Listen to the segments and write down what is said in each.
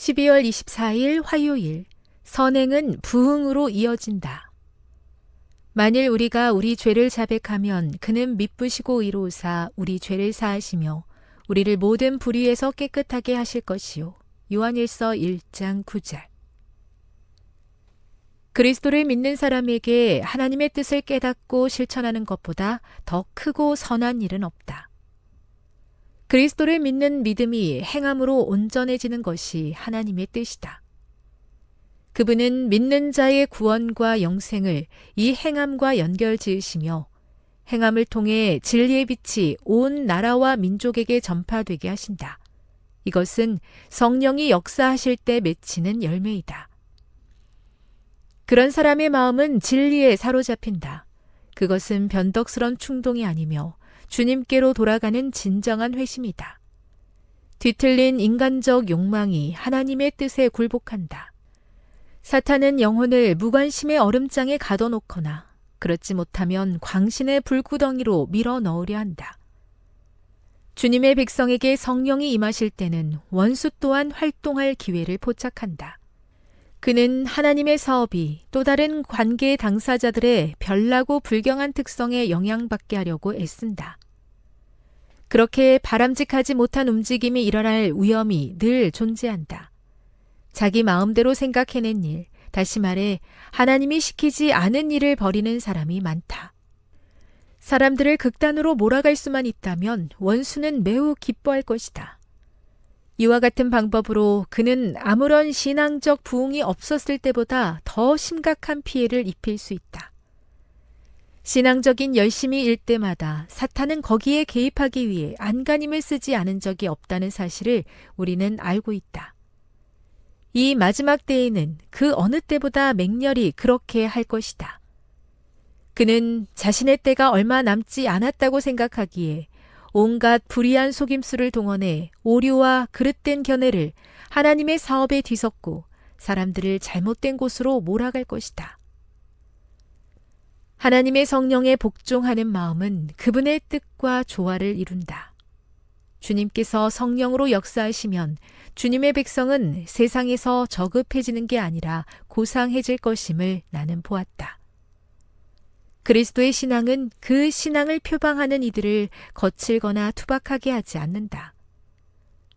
12월 24일 화요일 선행은 부흥으로 이어진다. 만일 우리가 우리 죄를 자백하면 그는 미쁘시고 이로사 우리 죄를 사하시며 우리를 모든 불의에서 깨끗하게 하실 것이요. 요한일서 1장 9절. 그리스도를 믿는 사람에게 하나님의 뜻을 깨닫고 실천하는 것보다 더 크고 선한 일은 없다. 그리스도를 믿는 믿음이 행함으로 온전해지는 것이 하나님의 뜻이다. 그분은 믿는 자의 구원과 영생을 이 행함과 연결 지으시며 행함을 통해 진리의 빛이 온 나라와 민족에게 전파되게 하신다. 이것은 성령이 역사하실 때 맺히는 열매이다. 그런 사람의 마음은 진리에 사로잡힌다. 그것은 변덕스런 충동이 아니며 주님께로 돌아가는 진정한 회심이다. 뒤틀린 인간적 욕망이 하나님의 뜻에 굴복한다. 사탄은 영혼을 무관심의 얼음장에 가둬놓거나 그렇지 못하면 광신의 불구덩이로 밀어 넣으려 한다. 주님의 백성에게 성령이 임하실 때는 원수 또한 활동할 기회를 포착한다. 그는 하나님의 사업이 또 다른 관계 당사자들의 별나고 불경한 특성에 영향받게 하려고 애쓴다. 그렇게 바람직하지 못한 움직임이 일어날 위험이 늘 존재한다. 자기 마음대로 생각해낸 일, 다시 말해 하나님이 시키지 않은 일을 벌이는 사람이 많다. 사람들을 극단으로 몰아갈 수만 있다면 원수는 매우 기뻐할 것이다. 이와 같은 방법으로 그는 아무런 신앙적 부흥이 없었을 때보다 더 심각한 피해를 입힐 수 있다. 신앙적인 열심이 일 때마다 사탄은 거기에 개입하기 위해 안간힘을 쓰지 않은 적이 없다는 사실을 우리는 알고 있다. 이 마지막 때에는 그 어느 때보다 맹렬히 그렇게 할 것이다. 그는 자신의 때가 얼마 남지 않았다고 생각하기에 온갖 불의한 속임수를 동원해 오류와 그릇된 견해를 하나님의 사업에 뒤섞고 사람들을 잘못된 곳으로 몰아갈 것이다. 하나님의 성령에 복종하는 마음은 그분의 뜻과 조화를 이룬다. 주님께서 성령으로 역사하시면 주님의 백성은 세상에서 저급해지는 게 아니라 고상해질 것임을 나는 보았다. 그리스도의 신앙은 그 신앙을 표방하는 이들을 거칠거나 투박하게 하지 않는다.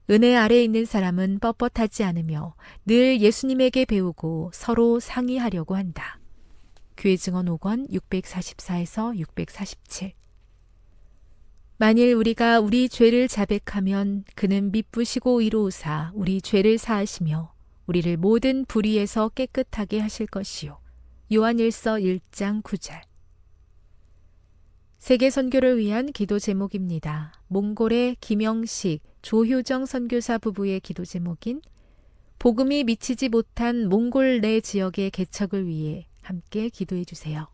은혜 아래 있는 사람은 뻣뻣하지 않으며 늘 예수님에게 배우고 서로 상의하려고 한다. 교회 증언 5권 644에서 647 만일 우리가 우리 죄를 자백하면 그는 미쁘시고 이로우사 우리 죄를 사하시며 우리를 모든 불의에서 깨끗하게 하실 것이요. 요한일서 1장 9절 세계 선교를 위한 기도 제목입니다. 몽골의 김영식, 조효정 선교사 부부의 기도 제목인 복음이 미치지 못한 몽골 내 지역의 개척을 위해 함께 기도해 주세요.